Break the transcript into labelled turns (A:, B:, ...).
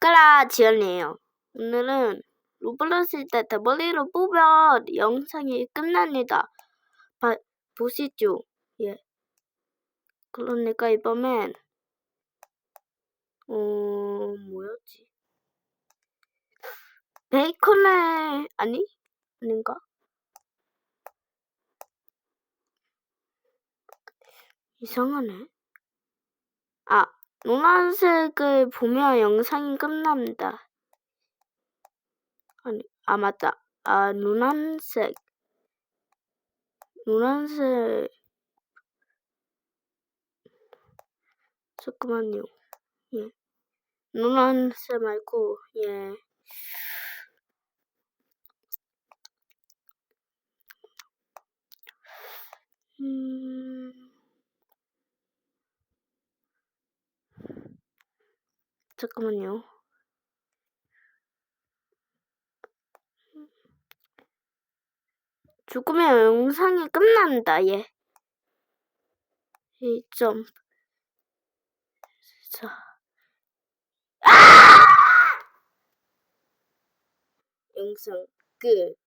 A: 까라 지연이에요. 오늘은 로블록스 때 더블리를 뽑으면 영상이 끝납니다. 봐, 보시죠. 예. 그러니까 이번엔 어 뭐였지? 베이컨을 아니 아닌가? 이상하네. 아 노란색을 보면 영상이 끝납니다. 아니 아 맞다. 아 노란색 노란색 잠깐만요. 예. 노란색 말고 예. 음. 잠깐만요. 죽으면 영상이 끝난다. 예. 1점. 자. 아! 영상 끝.